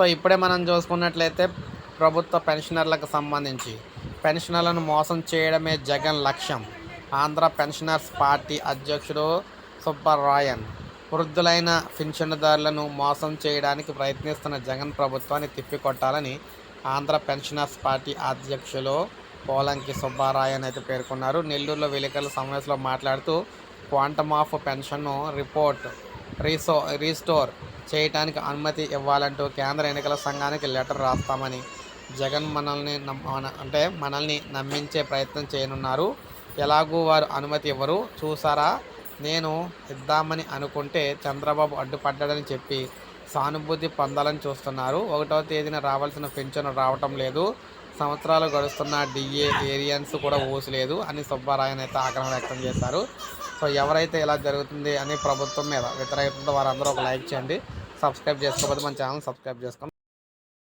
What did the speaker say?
So ఇప్పుడే మనం చూసుకున్నట్లయితే ప్రభుత్వ పెన్షనర్లకు సంబంధించి పెన్షనర్లను మోసం చేయడమే జగన్ లక్ష్యం. ఆంధ్ర పెన్షనర్స్ పార్టీ అధ్యక్షుడు సుబ్బరాయన్ వృద్ధులైన పెన్షన్దారులను మోసం చేయడానికి ప్రయత్నిస్తున్న జగన్ ప్రభుత్వాన్ని తిప్పికొట్టాలని ఆంధ్ర పెన్షనర్స్ పార్టీ అధ్యక్షులు పోలంకి సుబ్బారాయన్ అయితే పేర్కొన్నారు. నెల్లూరులో విలేకరుల సమావేశంలో మాట్లాడుతూ క్వాంటమ్ ఆఫ్ పెన్షన్ రిపోర్ట్ రీసో రీస్టోర్ చేయటానికి అనుమతి ఇవ్వాలంటూ కేంద్ర ఎన్నికల సంఘానికి లెటర్ రాస్తామని జగన్ మనల్ని మన- అంటే మనల్ని నమ్మించే ప్రయత్నం చేయనున్నారు. ఎలాగూ వారు అనుమతి ఇవ్వరు. చూసారా? నేను ఇద్దామని అనుకుంటే చంద్రబాబు అడ్డుపడ్డాడని చెప్పి సానుభూతి పొందాలని చూస్తున్నారు. ఒకటో తేదీన రావాల్సిన పింఛను రావటం లేదు. సంవత్సరాలు గడుస్తున్న డిఏ ఏరియన్స్ కూడా ఊసలేదు అని సుబ్బారాయణ అయితే ఆగ్రహం వ్యక్తం చేశారు. సో ఎవరైతే ఇలా జరుగుతుంది అని ప్రభుత్వం మీద వ్యతిరేకంతో వారందరూ ఒక లైక్ చేయండి. సబ్స్క్రైబ్ చేసుకోకపోతే మన ఛానల్ సబ్స్క్రైబ్ చేసుకోండి